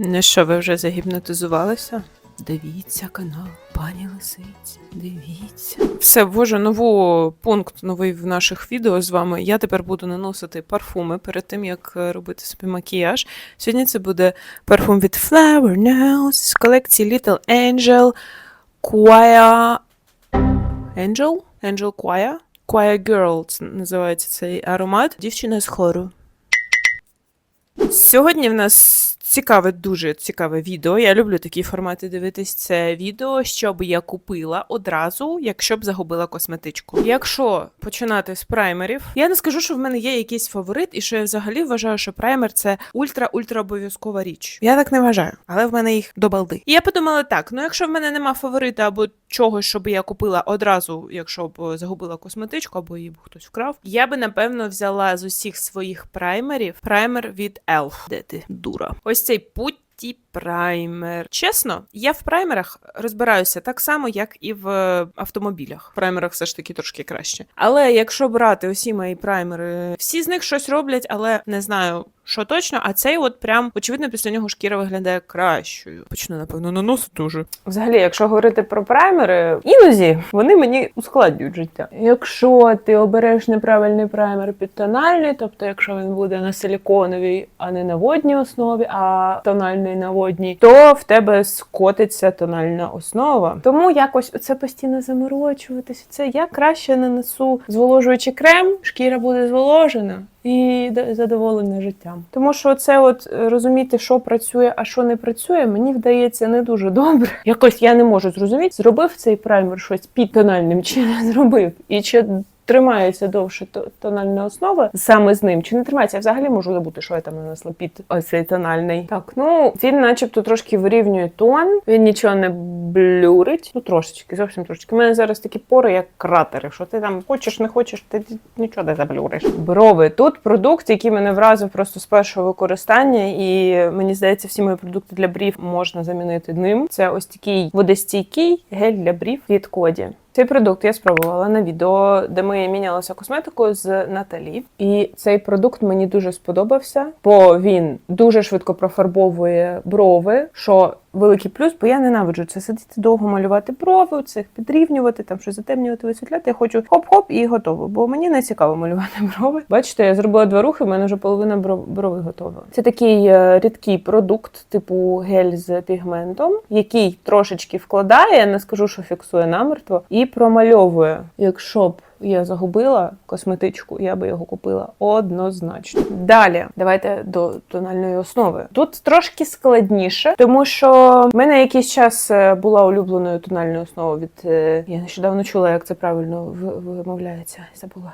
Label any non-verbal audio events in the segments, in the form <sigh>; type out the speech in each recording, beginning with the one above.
Ну що, ви вже загіпнотизувалися? Дивіться канал, пані Лисиці, дивіться. Все, ввожу нову пункт новий в наших відео з вами. Я тепер буду наносити парфуми перед тим, як е, робити собі макіяж. Сьогодні це буде парфум від Flower Nose з колекції Little Angel Choir Angel? Angel Choir? Choir Girl називається цей аромат. Дівчина з хору. Сьогодні в нас цікаве, дуже цікаве відео. Я люблю такі формати дивитись. Це відео, що б я купила одразу, якщо б загубила косметичку. Якщо починати з праймерів, я не скажу, що в мене є якийсь фаворит, і що я взагалі вважаю, що праймер це ультра-ультра обов'язкова річ. Я так не вважаю, але в мене їх до балди. І я подумала так: ну якщо в мене нема фаворита або чогось, щоб я купила одразу, якщо б загубила косметичку, або її б хтось вкрав, я би напевно взяла з усіх своїх праймерів праймер від ELF. Де ти, дура? Ось цей путті праймер. Чесно, я в праймерах розбираюся так само, як і в е, автомобілях. В праймерах все ж таки трошки краще. Але якщо брати усі мої праймери, всі з них щось роблять, але не знаю. Що точно, а цей от прям очевидно після нього шкіра виглядає кращою. Почну, напевно, наносити уже. Взагалі, якщо говорити про праймери, іноді вони мені ускладнюють життя. Якщо ти обереш неправильний праймер під тональний, тобто якщо він буде на силіконовій, а не на водній основі, а тональний на водній, то в тебе скотиться тональна основа. Тому якось оце постійно заморочуватися. Це я краще нанесу зволожуючий крем, шкіра буде зволожена і задоволена життям. Тому що це от е, розуміти, що працює, а що не працює, мені вдається не дуже добре. Якось я не можу зрозуміти, зробив цей праймер щось під тональним чи не зробив, і чи. Тримається довше то- тональна основа саме з ним, чи не тримається? Я взагалі можу забути, що я там нанесла під ось цей тональний. Так, ну він, начебто, трошки вирівнює тон, він нічого не блюрить. Ну трошечки, зовсім трошечки. У мене зараз такі пори, як кратери. Що ти там хочеш, не хочеш, ти нічого не заблюриш. Брови. Тут продукт, який мене вразив просто з першого використання, і мені здається, всі мої продукти для брів можна замінити ним. Це ось такий водостійкий гель для брів від Коді. Цей продукт я спробувала на відео, де ми мінялися косметикою з Наталі. І цей продукт мені дуже сподобався, бо він дуже швидко профарбовує брови, що великий плюс, бо я ненавиджу це сидіти довго малювати брови, це їх підрівнювати, там щось затемнювати, висвітляти. Я хочу хоп-хоп і готово, бо мені не цікаво малювати <laughs> брови. Бачите, я зробила два рухи, в мене вже половина бро- брови готова. Це такий е, рідкий продукт, типу гель з пігментом, який трошечки вкладає, не скажу, що фіксує намертво, і промальовує. Якщо б я загубила косметичку, я би його купила однозначно. Далі, давайте до тональної основи. Тут трошки складніше, тому що в мене якийсь час е, була улюбленою тональною основою від. е, Я нещодавно чула, як це правильно вимовляється. Забула.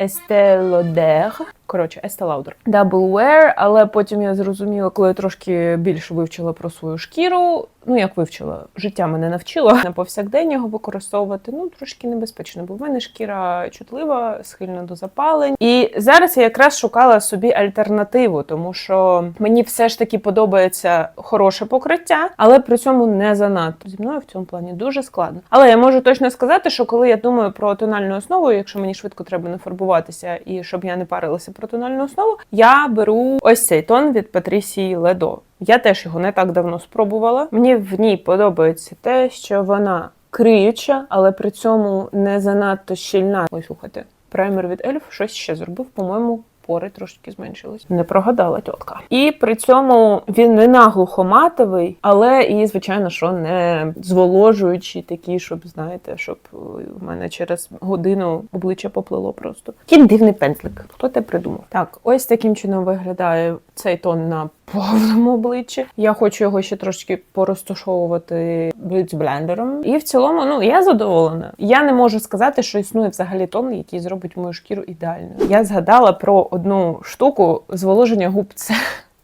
Estée Lauder. Коротше, Estée Lauder. Double Wear, але потім я зрозуміла, коли я трошки більше вивчила про свою шкіру. Ну, як вивчила, життя мене навчило на повсякдень його використовувати. Ну, трошки небезпечно, бо в мене шкіра чутлива, схильна до запалень. І зараз я якраз шукала собі альтернативу, тому що мені все ж таки подобається хороше покриття, але при цьому не занадто. Зі мною в цьому плані дуже складно. Але я можу точно сказати, що коли я думаю про тональну основу, якщо мені швидко треба не фарбуватися і щоб я не парилася про тональну основу, я беру ось цей тон від Патрісії Ледо. Я теж його не так давно спробувала. Мені в ній подобається те, що вона криюча, але при цьому не занадто щільна. Ой, слухайте, праймер від Ельф щось ще зробив, по-моєму. Пори трошки зменшились. Не прогадала тітка. І при цьому він не наглухо матовий, але і, звичайно, що не зволожуючий, такий, щоб, знаєте, щоб е, в мене через годину обличчя поплило просто. Який дивний пензлик. Хто те придумав? Так, ось таким чином виглядає цей тон на повному обличчі. Я хочу його ще трошки порозташовувати блендером. І в цілому, ну я задоволена. Я не можу сказати, що існує взагалі тон, який зробить мою шкіру ідеальною. Я згадала про одну штуку зволоження губ. Це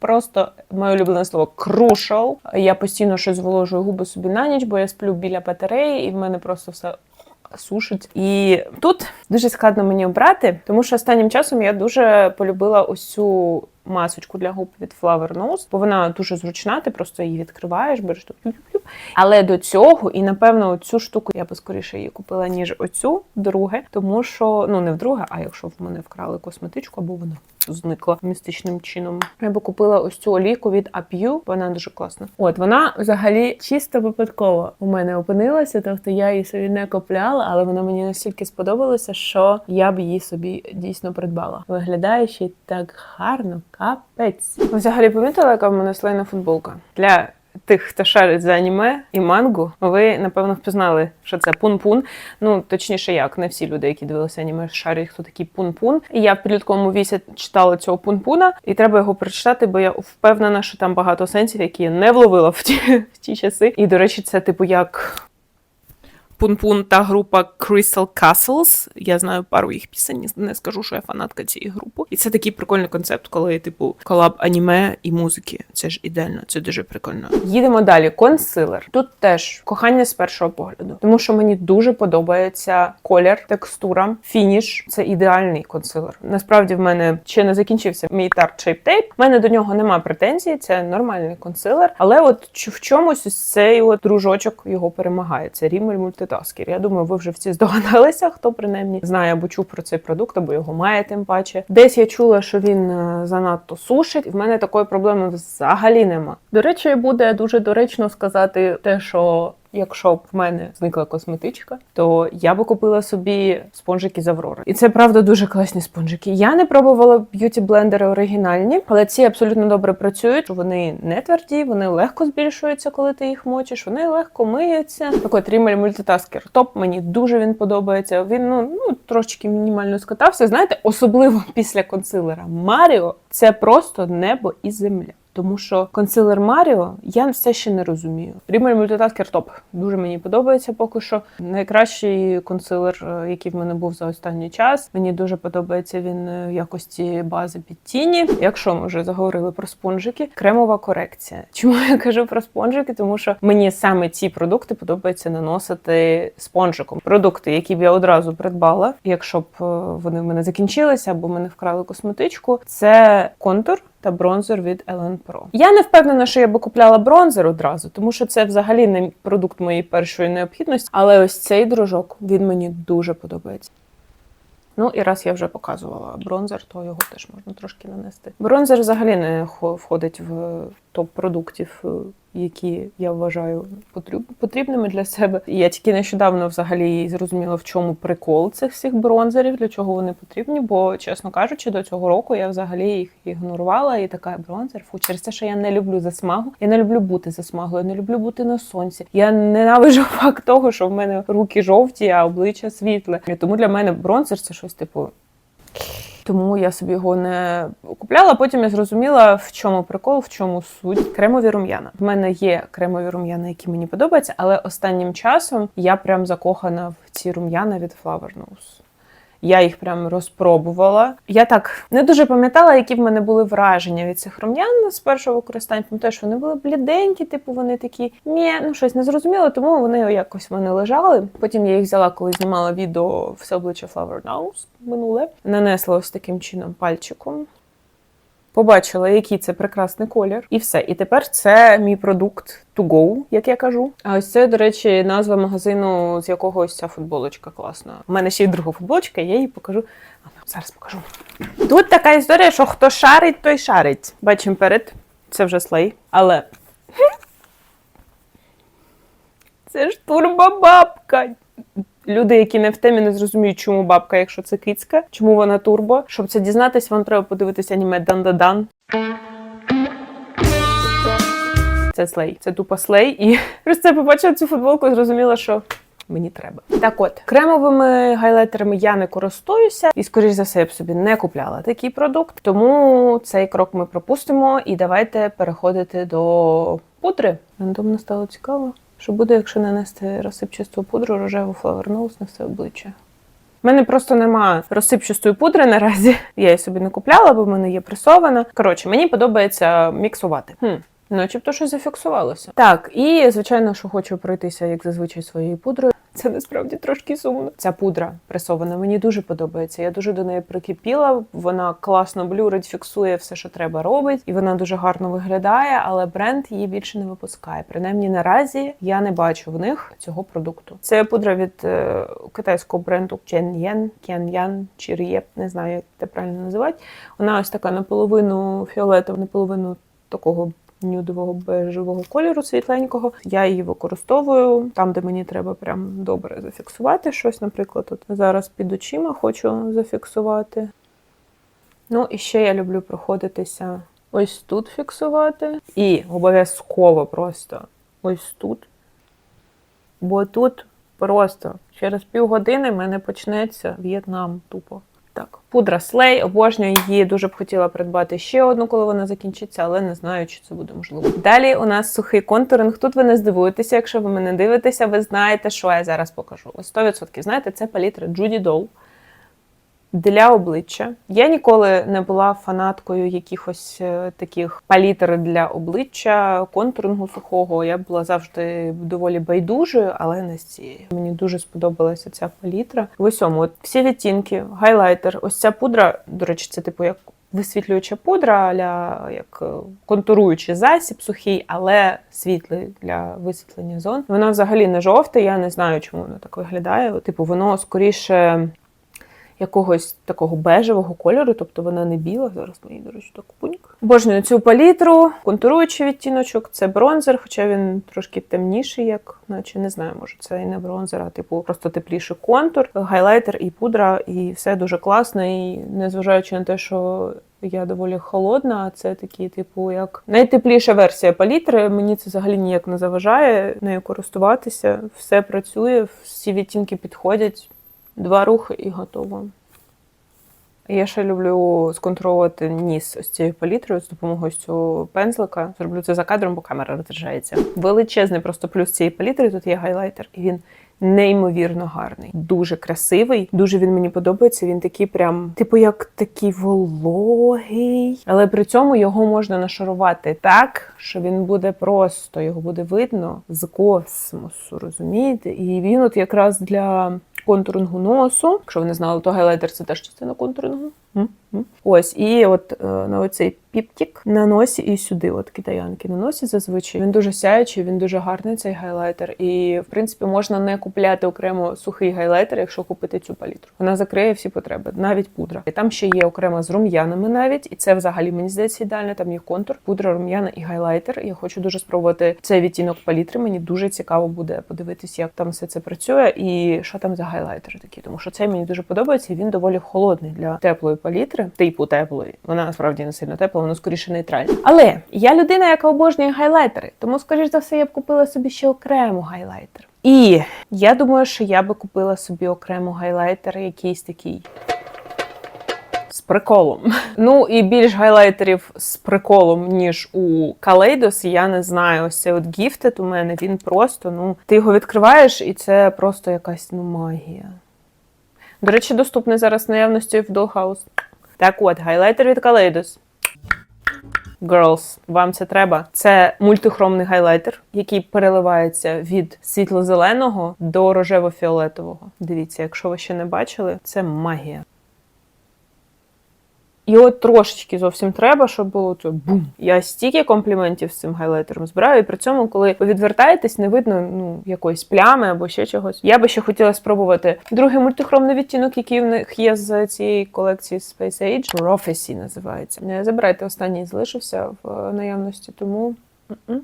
Просто моє улюблене слово crucial. Я постійно щось зволожую губи собі на ніч, бо я сплю біля батареї, і в мене просто все сушить. І тут дуже складно мені обрати, тому що останнім часом я дуже полюбила цю масочку для губ від Flower Nose, бо вона дуже зручна, ти просто її відкриваєш, береш тут. Але до цього, і напевно, цю штуку я би скоріше її купила, ніж оцю друге, тому що ну не вдруге, а якщо в мене вкрали косметичку або вона зникла містичним чином. Я би купила ось цю олійку від Ап'ю, вона дуже класна. От вона взагалі чисто випадково у мене опинилася, тобто я її собі не купляла, але вона мені настільки сподобалася, що я б її собі дійсно придбала. Виглядає ще так гарно, капець. Взагалі помітила, яка в мене слайна футболка для. Тих, хто шарить за аніме і мангу, ви напевно впізнали, що це пун-пун. Ну точніше, як не всі люди, які дивилися аніме, шарять, хто такий пун-пун. І я в підлітковому вісі читала цього пун-пуна, і треба його прочитати, бо я впевнена, що там багато сенсів, які я не вловила в ті, в ті часи. І до речі, це типу як. Пун-Пун та група Crystal Castles. Я знаю пару їх пісень, не скажу, що я фанатка цієї групи. І це такий прикольний концепт, коли, типу, колаб аніме і музики. Це ж ідеально, це дуже прикольно. Їдемо далі. Консилер. Тут теж кохання з першого погляду, тому що мені дуже подобається колір, текстура, фініш. Це ідеальний консилер. Насправді в мене ще не закінчився мій Tarte Shape Tape. У мене до нього нема претензій. Це нормальний консилер. Але от в чомусь цей от дружочок його перемагає. Це Rimmel Multitasker. Я думаю, ви вже всі <laughs> здогадалися, хто принаймні знає або чув про цей продукт, або його має тим паче. Десь я чула, що він е, занадто сушить. В мене такої проблеми взагалі нема. До речі, буде дуже доречно сказати те, що. Якщо б в мене зникла косметичка, то я би купила собі спонжики з Аврори. І це правда дуже класні спонжики. Я не пробувала б'юті блендери оригінальні, але ці абсолютно добре працюють. Вони не тверді, вони легко збільшуються, коли ти їх мочиш. Вони легко миються. Так от Rimmel Multitasker топ. Мені дуже він подобається. Він ну, ну трошечки мінімально скатався. Знаєте, особливо <laughs> після консилера Маріо це просто небо і земля. Тому що консилер Маріо я все ще не розумію. Rimmel Multitasker топ. Дуже мені подобається поки що. Найкращий консилер, е, який в мене був за останній час. Мені дуже подобається він е, в якості бази під тіні. Якщо ми вже заговорили про спонжики, кремова корекція. <laughs> Чому я кажу про спонжики? Тому що мені саме ці продукти подобається наносити спонжиком. Продукти, які б я одразу придбала, якщо б е, вони в мене закінчилися або мене вкрали косметичку, це контур та бронзер від Ellen Pro. Я не впевнена, що я би купляла бронзер одразу, тому що це взагалі не продукт моєї першої необхідності. Але ось цей дружок він мені дуже подобається. Ну і раз я вже показувала бронзер, то його теж можна трошки нанести. Бронзер взагалі не входить в топ продуктів, е, які я вважаю потріб- потрібними для себе. Я тільки нещодавно взагалі зрозуміла, в чому прикол цих всіх бронзерів, для чого вони потрібні. Бо, чесно кажучи, до цього року я взагалі їх ігнорувала і така бронзер. Фу, через те, що я не люблю засмагу. Я не люблю бути засмагою, я не люблю бути на сонці. Я ненавиджу <laughs> факт того, що в мене руки жовті, а обличчя світле. Тому для мене бронзер це щось типу. Тому я собі його не купляла. Потім я зрозуміла, в чому прикол, в чому суть. Кремові рум'яна. В мене є кремові рум'яна, які мені подобаються, але останнім часом я прям закохана в ці рум'яна від Flower Nose. Я їх прям розпробувала. Я так не дуже пам'ятала, які в мене були враження від цих рум'ян з першого використання. Пам'ятаю, що вони були бліденькі, типу вони такі ні, ну щось не зрозуміло, тому вони якось в мене лежали. Потім я їх взяла, коли знімала відео все обличчя Flower Nose минуле. Нанесла ось таким чином пальчиком. Побачила, який це прекрасний колір, і все. І тепер це мій продукт to go, як я кажу. А ось це, до речі, назва магазину, з якого ось ця футболочка класна. У мене ще й друга футболочка, я її покажу. А, Зараз покажу. Тут така історія, що хто шарить, той шарить. Бачимо перед. Це вже слей. Але. <laughs> Це ж турбобабка. Люди, які не в темі, не зрозуміють, чому бабка, якщо це кицька, чому вона турбо. Щоб це дізнатись, вам треба подивитися аніме Дан-да-дан. Це слей. Це тупо слей. І <laughs> просто я побачила цю футболку зрозуміла, що. Мені треба. Так от, кремовими гайлайтерами я не користуюся і, скоріш за все, я б собі не купляла такий продукт. Тому цей крок ми пропустимо і давайте переходити до пудри. Рандомно стало цікаво, що буде, якщо нанести розсипчасту пудру рожеву флаверноус на все обличчя. У мене просто нема розсипчастої пудри наразі. <laughs> Я її собі не купляла, бо в мене є пресована. Коротше, мені подобається міксувати. Хм. Начебто щось зафіксувалося. Так, і звичайно, що хочу пройтися, як зазвичай, своєю пудрою. Це насправді трошки сумно. Ця пудра пресована мені дуже подобається. Я дуже до неї прикипіла. Вона класно блюрить, фіксує все, що треба робить, і вона дуже гарно виглядає. Але бренд її більше не випускає. Принаймні наразі я не бачу в них цього продукту. Це пудра від е, китайського бренду Чен'єн, К'ян'ян чи Рієп, не знаю, як це правильно називати. Вона ось така наполовину фіолетова, наполовину такого нюдового бежевого кольору світленького. Я її використовую там, де мені треба прям добре зафіксувати щось. Наприклад, от зараз під очима хочу зафіксувати. Ну, і ще я люблю проходитися ось тут фіксувати. І обов'язково просто ось тут. Бо тут просто через півгодини в мене почнеться В'єтнам тупо. Так, пудра Слей, обожнюю її. Дуже б хотіла придбати ще одну, коли вона закінчиться, але не знаю, чи це буде можливо. Далі у нас сухий контуринг. Тут ви не здивуєтеся, якщо ви мене дивитеся, ви знаєте, що я зараз покажу. Ви 100% знаєте, це палітра Judy Doll для обличчя. Я ніколи не була фанаткою якихось е, таких палітр для обличчя, контурингу сухого. Я була завжди доволі байдужою, але не з цією. Мені дуже сподобалася ця палітра. В усьому, от всі відтінки, гайлайтер. Ось ця пудра, до речі, це типу як. Висвітлююча пудра, аля як е, контуруючий засіб сухий, але світлий для висвітлення зон. Вона взагалі не жовта, я не знаю, чому воно так виглядає. Типу, воно скоріше якогось такого бежевого кольору, тобто вона не біла. Зараз мені, до речі, так пуньк. Обожнюю цю палітру, контуруючий відтіночок, це бронзер, хоча він трошки темніший, як наче не знаю, може це і не бронзер, а типу просто тепліший контур, гайлайтер і пудра, і все дуже класно. І незважаючи на те, що я доволі холодна, це такі, типу, як найтепліша версія палітри. Мені це взагалі ніяк не заважає нею користуватися. Все працює, всі відтінки підходять. Два рухи і готово. Я ще люблю сконтролювати ніс ось цією палітрою з допомогою цього пензлика. Зроблю це за кадром, бо камера розряджається. Величезний просто плюс цієї палітри. Тут є гайлайтер, і він неймовірно гарний, дуже красивий. Дуже він мені подобається. Він такий, прям, типу, як такий вологий, але при цьому його можна нашарувати так, що він буде просто його буде видно з космосу, розумієте? І він от якраз для контурингу носу. Якщо ви не знали, то гайлайтер це теж частина контурингу. Ось, і от е, на оцей піптік на носі і сюди, от китаянки на носі зазвичай. Він дуже сяючий, він дуже гарний цей гайлайтер. І в принципі можна не купляти окремо сухий гайлайтер, якщо купити цю палітру. Вона закриє всі потреби, навіть пудра. І там ще є окремо з рум'янами навіть, і це взагалі мені здається ідеально. Там є контур, пудра, рум'яна і гайлайтер. Я хочу дуже спробувати цей відтінок палітри. Мені дуже цікаво буде подивитись, як там все це працює і що там за гайлайтери такі. Тому що цей мені дуже подобається. і Він доволі холодний для теплої палітри, типу теплої. Вона насправді не сильно тепла, воно скоріше нейтральне. Але я людина, яка обожнює гайлайтери, тому, скоріш за все, я б купила собі ще окремо гайлайтер. І я думаю, що я би купила собі окремо гайлайтер, якийсь такий. З приколом. <laughs> Ну і більш гайлайтерів з приколом, ніж у Kaleidos, я не знаю. Ось цей от Gifted у мене, він просто, ну, ти його відкриваєш, і це просто якась ну, магія. До речі, доступний зараз наявності в Dollhouse. Так от, гайлайтер від Kaleidos. Girls, вам це треба. Це мультихромний гайлайтер, який переливається від світло-зеленого до рожево-фіолетового. Дивіться, якщо ви ще не бачили, це магія. І от трошечки зовсім треба, щоб було то бум. Я стільки компліментів з цим гайлайтером збираю, і при цьому, коли ви відвертаєтесь, не видно ну якоїсь плями або ще чогось. Я би ще хотіла спробувати другий мультихромний відтінок, який в них є з цієї колекції Space Age. Prophecy називається. Не забирайте останній залишився в наявності, тому. м-м. М-м.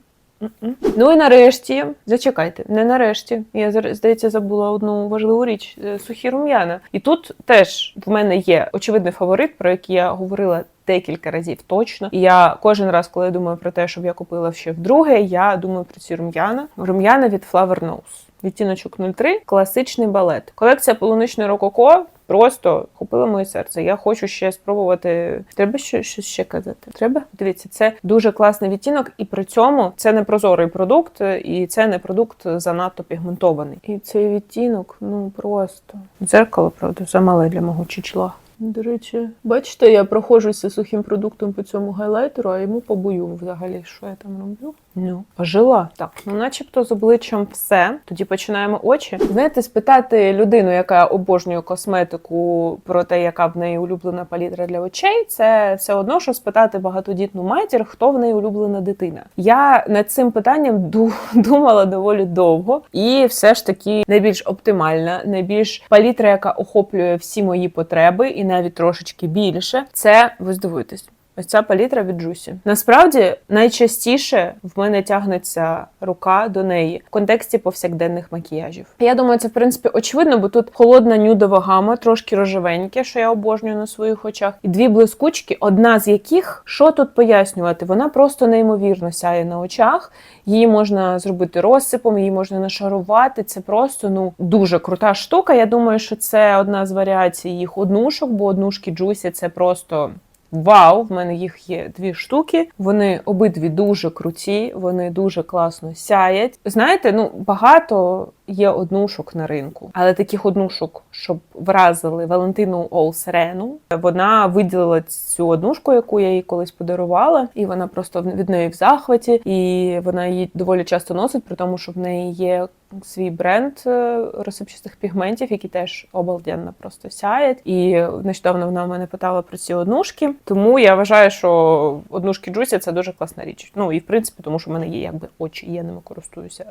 Ну і нарешті, зачекайте, не нарешті. Я здається забула одну важливу річ: е, сухі рум'яна. І тут теж в мене є очевидний фаворит, про який я говорила. Декілька разів точно. І я кожен раз, коли я думаю про те, щоб я купила ще вдруге, я думаю про ці рум'яна. Рум'яна від Flower Nose. Відтіночок 03, класичний балет. Колекція полуничний рококо просто купила моє серце. Я хочу ще спробувати. Треба щось ще казати. Треба? Дивіться, це дуже класний відтінок, і при цьому це не прозорий продукт, і це не продукт занадто пігментований. І цей відтінок, ну просто дзеркало, правда, замале для мого чичла. До речі, бачите, я проходжуся сухим продуктом по цьому гайлайтеру, а йому побою взагалі, що я там роблю. Ну, пожила. Так, ну начебто з обличчям все. Тоді починаємо очі. Знаєте, спитати людину, яка обожнює косметику, про те, яка в неї улюблена палітра для очей, це все одно, що спитати багатодітну матір, хто в неї улюблена дитина. Я над цим питанням <laughs> думала доволі довго, і все ж таки найбільш оптимальна, найбільш палітра, яка охоплює всі мої потреби, і навіть трошечки більше. Це ви здивуєтесь. Ось ця палітра від Джусі. Насправді найчастіше в мене тягнеться рука до неї в контексті повсякденних макіяжів. Я думаю, це в принципі очевидно, бо тут холодна нюдова гама, трошки рожевеньке, що я обожнюю на своїх очах, і дві блискучки, одна з яких що тут пояснювати, вона просто неймовірно сяє на очах. Її можна зробити розсипом, її можна нашарувати. Це просто ну дуже крута штука. Я думаю, що це одна з варіацій їх однушок, бо однушки Джусі це просто. Вау, в мене їх є дві штуки. Вони обидві дуже круті, вони дуже класно сяять. Знаєте, ну багато є однушок на ринку, але таких однушок, щоб вразили Валентину Олсерену. Вона виділила цю однушку, яку я їй колись подарувала, і вона просто від неї в захваті, і вона її доволі часто носить, при тому, що в неї є свій бренд е, розсипчастих пігментів, які теж обалденно просто сяють. І нещодавно вона в мене питала про ці однушки. Тому я вважаю, що однушки Джусі це дуже класна річ. Ну і в принципі, тому що в мене є якби очі, і я ними користуюся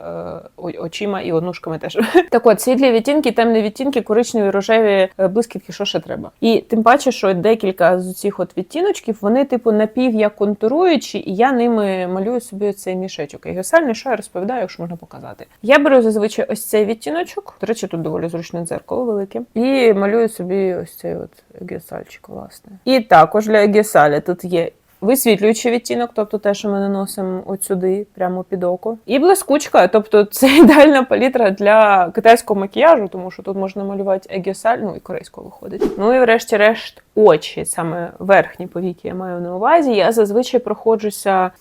е, очима і однушками теж. <laughs> Так от, світлі відтінки, темні відтінки, коричневі, рожеві е, блискітки, що ще треба. І тим паче, що декілька з цих от відтіночків, вони, типу, напів як контуруючі, і я ними малюю собі цей мішечок. І геосальний, що я розповідаю, якщо можна показати. Я беру зазвичай ось цей відтіночок. До речі, тут доволі зручне дзеркало велике. І малюю собі ось цей от геосальчик, власне. І також для геосаля тут є. Висвітлюючий відтінок, тобто те, що ми наносимо от сюди, прямо під око. І блискучка, тобто це <laughs> ідеальна палітра для китайського макіяжу, тому що тут можна малювати егісаль, ну і корейського виходить. Ну і врешті-решт очі, саме верхні повіки я маю на увазі. Я зазвичай проходжуся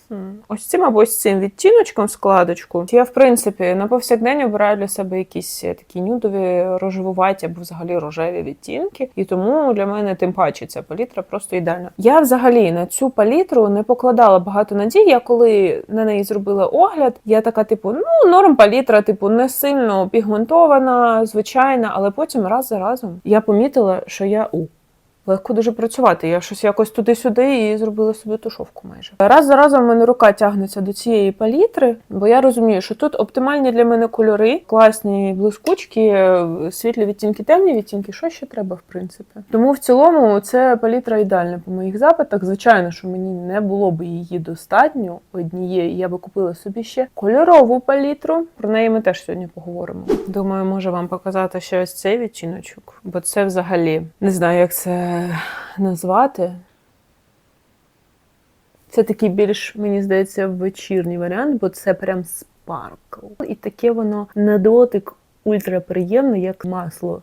ось цим або ось цим відтіночком складочку. Я, в принципі, на повсякдень обираю для себе якісь е, такі нюдові, рожевуваті або взагалі рожеві відтінки. І тому для мене тим паче ця палітра просто ідеальна. Я взагалі на цю палітру не покладала багато надій. Я коли на неї зробила огляд, я така, типу, ну норм палітра, типу, не сильно пігментована, звичайна, але потім раз за разом я помітила, що я у. Легко дуже працювати. Я щось якось туди-сюди і зробила собі тушовку майже. Раз за разом в мене рука тягнеться до цієї палітри, бо я розумію, що тут оптимальні для мене кольори, класні блискучки, світлі відтінки, темні відтінки. Що ще треба, в принципі? Тому в цілому це палітра ідеальна по моїх запитах. Звичайно, що мені не було б її достатньо однієї. Я би купила собі ще кольорову палітру. Про неї ми теж сьогодні поговоримо. Думаю, можу вам показати ще ось цей відтіночок, бо це взагалі не знаю, як це назвати. Це такий більш, мені здається, вечірній варіант, бо це прям спаркл. І таке воно на дотик ультраприємне, як масло.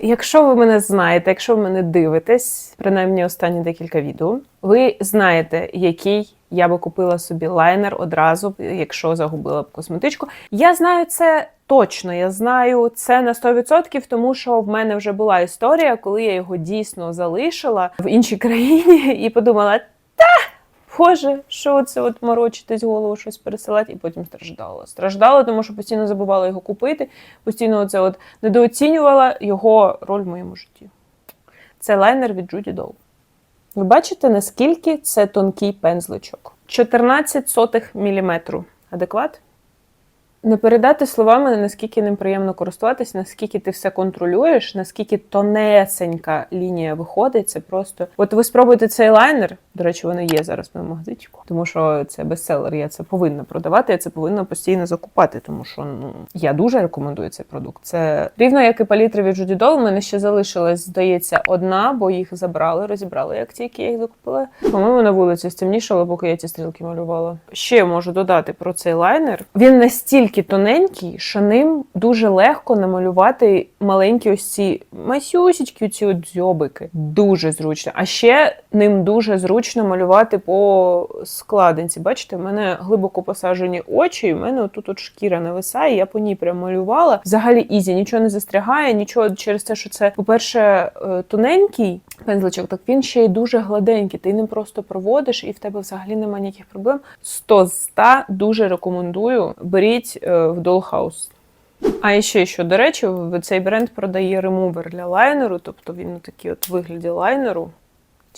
Якщо ви мене знаєте, якщо ви мене дивитесь, принаймні останні декілька відео, ви знаєте, який я би купила собі лайнер одразу, якщо загубила б косметичку. Я знаю це точно. Я знаю це на 100%, тому що в мене вже була історія, коли я його дійсно залишила в іншій країні <laughs> і подумала. Боже, що це от морочитись голову, щось пересилати, і потім страждала. Страждала, тому що постійно забувала його купити, постійно це от недооцінювала його роль в моєму житті. Це лайнер від Джуді Доу. Ви бачите, наскільки це тонкий пензличок? 14 сотих міліметру. Адекват? Не передати словами, наскільки ним приємно користуватись, наскільки ти все контролюєш, наскільки тонесенька лінія виходить. Це просто. От ви спробуйте цей лайнер. До речі, вони є зараз в моєму магазинчику, тому що це бестселер. Я це повинна продавати, я це повинна постійно закупати, тому що ну я дуже рекомендую цей продукт. Це рівно як і палітри від Judy Doll, У мене ще залишилась, здається, одна, бо їх забрали, розібрали, як тільки я їх закупила. По-моєму, на вулиці стемнішало, поки я ці стрілки малювала. Ще можу додати про цей лайнер. Він настільки тоненький, що ним дуже легко намалювати маленькі ось ці масюсічки, ці от дзьобики. Дуже зручно. А ще ним дуже зручно малювати по складинці. Бачите, в мене глибоко посаджені очі, і в мене отут от шкіра нависає, я по ній прям малювала. Взагалі ізі, нічого не застрягає, нічого через те, що це, по-перше, е, тоненький пензличок, так він ще й дуже гладенький. Ти ним просто проводиш, і в тебе взагалі немає ніяких проблем. 100 з 100 дуже рекомендую. Беріть е, в Dollhouse. А ще що, до речі, цей бренд продає ремувер для лайнеру, тобто він у такий от вигляді лайнеру.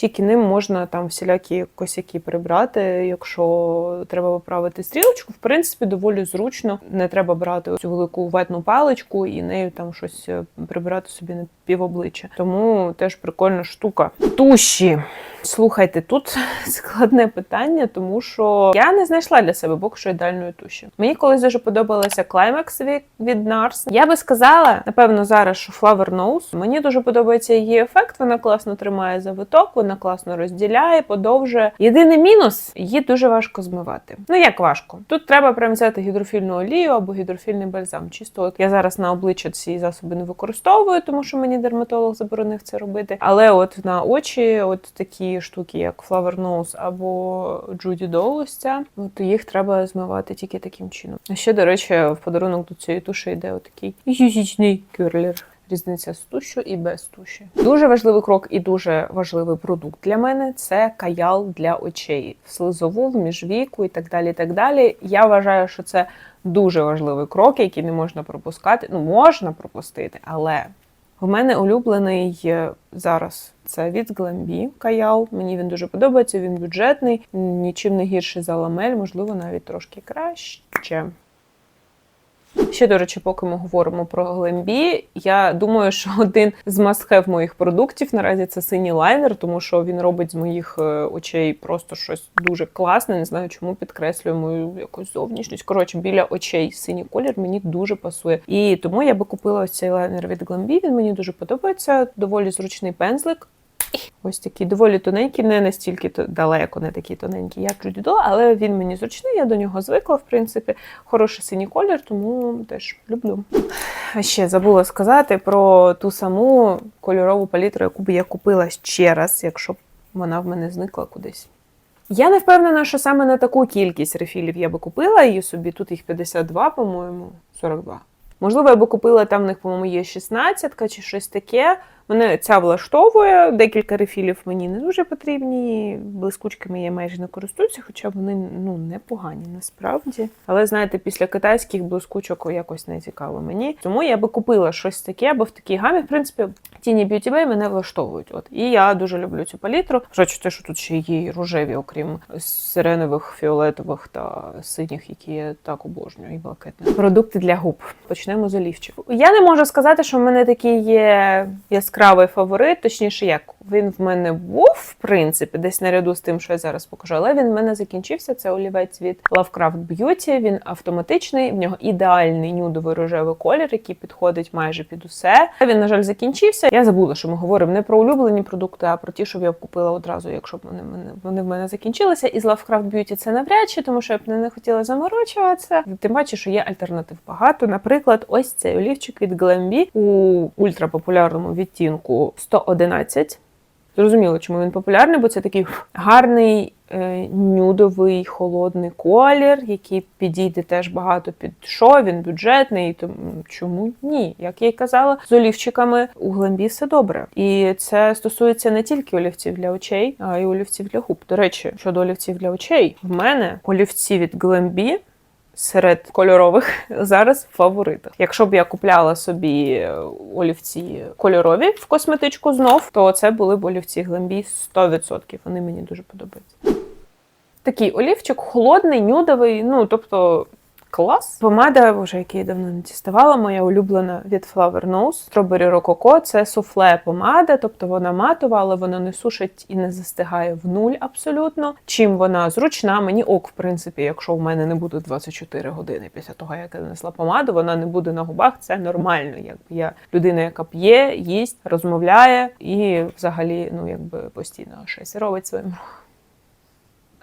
Тільки ним можна там всілякі косяки прибрати, якщо треба поправити стрілочку. В принципі, доволі зручно. Не треба брати цю велику ветну паличку і нею там щось е, прибирати собі на півобличчя. Тому теж прикольна штука. Туші. Слухайте, тут <laughs> складне питання, тому що я не знайшла для себе поки що ідеальної туші. Мені колись дуже подобалася Climax від, від NARS. Я би сказала, напевно, зараз, що Flower Nose. Мені дуже подобається її ефект. Вона класно тримає завиток, вона класно розділяє, подовжує. Єдиний мінус її дуже важко змивати. Ну як важко? Тут треба прям взяти гідрофільну олію або гідрофільний бальзам. Чисто от я зараз на обличчя ці засоби не використовую, тому що мені дерматолог заборонив це робити. Але от на очі, от такі штуки, як Flower Nose або Doll, ось от їх треба змивати тільки таким чином. А ще, до речі, в подарунок до цієї туші йде отакий юзічний кюрлер. Різниця з тушю і без туші. Дуже важливий крок і дуже важливий продукт для мене це каял для очей, в слизову, в міжвіку і так далі. І так далі. Я вважаю, що це дуже важливий крок, який не можна пропускати. Ну, можна пропустити, але в мене улюблений е, зараз це від Glambi каял. Мені він дуже подобається. Він бюджетний, нічим не гірший за ламель, можливо, навіть трошки краще. Ще, до речі, поки ми говоримо про Glambi, я думаю, що <laughs> один з must-have моїх продуктів наразі це синій лайнер, тому що він робить з моїх е, очей просто щось дуже класне. Не знаю, чому підкреслює мою якусь зовнішність. Коротше, біля очей синій колір мені дуже пасує. І тому я би купила ось цей лайнер від Glambi. Він мені дуже подобається. Доволі зручний пензлик. Ось такий доволі тоненький, не настільки далеко, не такий тоненький, як Doll, але він мені зручний, я до нього звикла, в принципі. Хороший синій колір, тому теж люблю. Ще забула сказати про ту саму кольорову палітру, яку б я купила ще раз, якщо б вона в мене зникла кудись. Я не впевнена, що саме на таку кількість рефілів я би купила її собі. Тут їх 52, по-моєму, 42. Можливо, я би купила там в них, по-моєму, є 16 чи щось таке. Мене ця влаштовує, декілька рефілів мені не дуже потрібні. Блискучками я майже не користуюся, хоча вони ну непогані насправді. Але знаєте, після китайських блискучок якось не цікаво мені. Тому я би купила щось таке або в такій гамі. В принципі, тіні Beauty Bay мене влаштовують. От і я дуже люблю цю палітру. Вважаючи те, що тут ще є і рожеві, окрім сиренових, фіолетових та синіх, які я так обожнюю, і блакитних. Продукти для губ. Почнемо з олівчику. Я не можу сказати, що в мене такий є яскравий фаворит, точніше, як він в мене був, в принципі, десь наряду з тим, що я зараз покажу, але він в мене закінчився. Це олівець від Lovecraft Beauty. Він автоматичний, в нього ідеальний нюдовий рожевий колір, який підходить майже під усе. Він, на жаль, закінчився. Я забула, що ми говоримо не про улюблені продукти, а про ті, щоб я б купила одразу, якщо б вони вони в мене закінчилися. І з Lovecraft Beauty це навряд чи, тому що я б не хотіла заморочуватися. Тим паче, що є альтернатив багато. Наприклад, ось цей олівчик від Glambi у ультрапопулярному відтінку 111. Зрозуміло, чому він популярний, бо це такий гарний е, нюдовий холодний колір, який підійде теж багато під що, він бюджетний, тому чому ні? Як я й казала, з олівчиками у Глембі все добре. І це стосується не тільки олівців для очей, а й олівців для губ. До речі, щодо олівців для очей, в мене олівці від Глембі серед кольорових <laughs> зараз фаворитах. Якщо б я купляла собі олівці кольорові в косметичку знов, то це були б олівці Глембі 100%. Вони мені дуже подобаються. Такий олівчик холодний, нюдовий, ну тобто. Клас. Помада, вже яку я давно не діставала, моя улюблена від Flower Nose. Strawberry Rococo. Це суфле помада, тобто вона матова, але вона не сушить і не застигає в нуль абсолютно. Чим вона зручна, мені ок, в принципі, якщо в мене не буде 24 години після того, як я нанесла помаду, вона не буде на губах. Це нормально. Якби я людина, яка п'є, їсть, розмовляє і взагалі, ну якби постійно щось робить своїм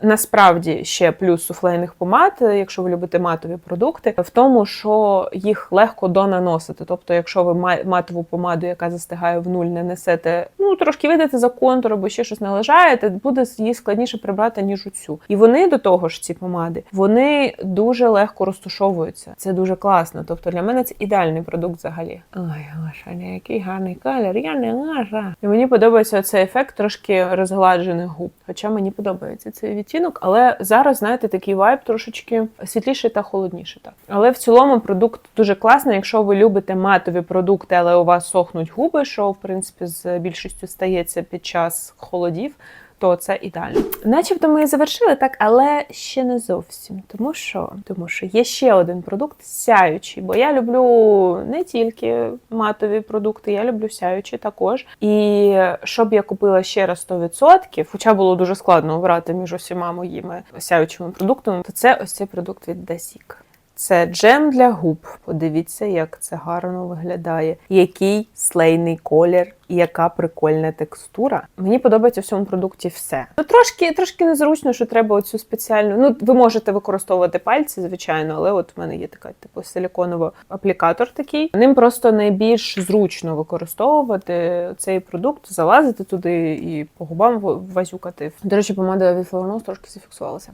Насправді ще плюс суфлейних помад, е, якщо ви любите матові продукти, в тому, що їх легко донаносити. Тобто, якщо ви матову помаду, яка застигає в нуль, не несете, ну трошки видите за контур або ще щось належаєте, буде її складніше прибрати, ніж оцю. І вони до того ж, ці помади, вони дуже легко розтушовуються. Це дуже класно. Тобто для мене це ідеальний продукт взагалі. Ой, Гоша, який гарний колір, я не Гоша. І мені подобається цей ефект трошки розгладжених губ. Хоча мені подобається цей відтінок, але зараз, знаєте, такий вайб трошечки світліший та холодніший. Так. Але в цілому продукт дуже класний, якщо ви любите матові продукти, але у вас сохнуть губи, що в принципі з більшістю стається під час холодів. То це ідеально. Начебто ми завершили так, але ще не зовсім. Тому що, тому що є ще один продукт сяючий, бо я люблю не тільки матові продукти, я люблю сяючі також. І щоб я купила ще раз 100%, хоча було дуже складно обрати між усіма моїми сяючими продуктами, то це ось цей продукт від Dasik. Це джем для губ. Подивіться, як це гарно виглядає. Який слейний колір і яка прикольна текстура. Мені подобається в цьому продукті все. Ну трошки, трошки незручно, що треба оцю спеціальну. Ну, ви можете використовувати пальці, звичайно, але от в мене є така типу силіконовий аплікатор такий. Ним просто найбільш зручно використовувати цей продукт, залазити туди і по губам вазюкати. До речі, помада від Florence трошки зафіксувалася.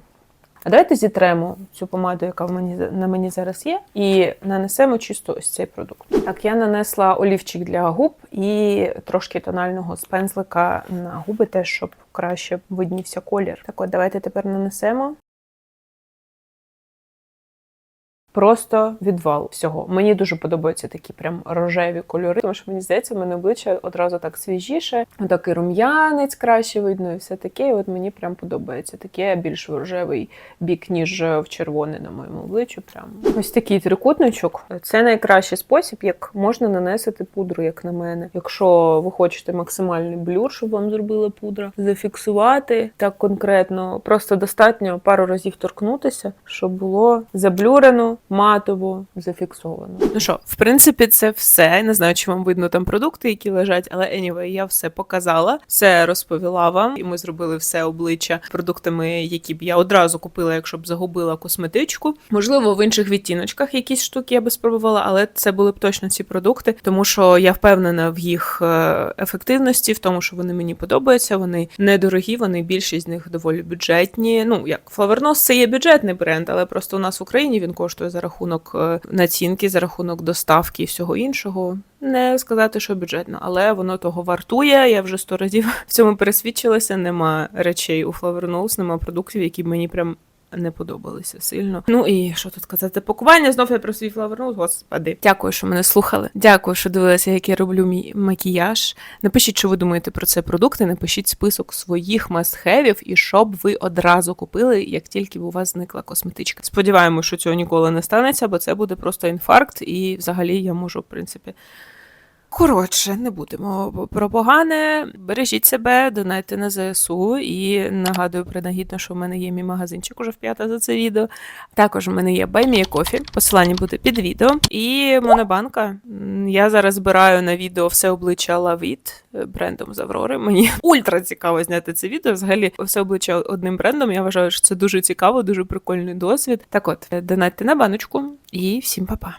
А давайте зітремо цю помаду, яка в мені на мені зараз є, і нанесемо чисто ось цей продукт. Так, я нанесла олівчик для губ і трошки тонального з пензлика на губи, теж щоб краще виднівся колір. Так, от давайте тепер нанесемо. Просто відвал всього. Мені дуже подобаються такі прям рожеві кольори, тому що мені здається, в мене обличчя одразу так свіжіше, такий рум'янець краще видно, і все таке. І от мені прям подобається таке більш рожевий бік, ніж в червоний на моєму обличчі. Прям ось такий трикутничок. Це найкращий спосіб, як можна нанесити пудру, як на мене. Якщо ви хочете максимальний блюр, щоб вам зробила пудра, зафіксувати так конкретно, просто достатньо пару разів торкнутися, щоб було заблюрено матово зафіксовано. Ну що, в принципі, це все. Не знаю, чи вам видно там продукти, які лежать, але anyway, я все показала, все розповіла вам, і ми зробили все обличчя продуктами, які б я одразу купила, якщо б загубила косметичку. Можливо, в інших відтіночках якісь штуки я би спробувала, але це були б точно ці продукти, тому що я впевнена в їх е, ефективності, в тому, що вони мені подобаються. Вони недорогі, вони більшість з них доволі бюджетні. Ну як Флавернос це є бюджетний бренд, але просто у нас в Україні він коштує за рахунок е, націнки, за рахунок доставки і всього іншого. Не сказати, що бюджетно, але воно того вартує. Я вже сто разів <laughs> в цьому пересвідчилася. Нема речей у Flavor Nose, нема продуктів, які мені прям. Не подобалися сильно. Ну і що тут казати? Пакування знов я про свій флавернус, господи. Дякую, що мене слухали. Дякую, що дивилися, як я роблю мій макіяж. Напишіть, що ви думаєте про це продукти. Напишіть список своїх мастхевів і що б ви одразу купили, як тільки б у вас зникла косметичка. Сподіваємось, що цього ніколи не станеться, бо це буде просто інфаркт, і взагалі я можу, в принципі. Коротше, не будемо про погане. Бережіть себе, донайте на ЗСУ. І нагадую принагідно, що в мене є мій магазинчик уже в п'ята за це відео. Також в мене є Баймія Кофі. Посилання буде під відео. І Монобанка. Я зараз збираю на відео все обличчя Лавіт брендом з Аврори. Мені <laughs> ультра цікаво зняти це відео. Взагалі, все обличчя одним брендом. Я вважаю, що це дуже цікаво, дуже прикольний досвід. Так от, донайте на баночку і всім па-па.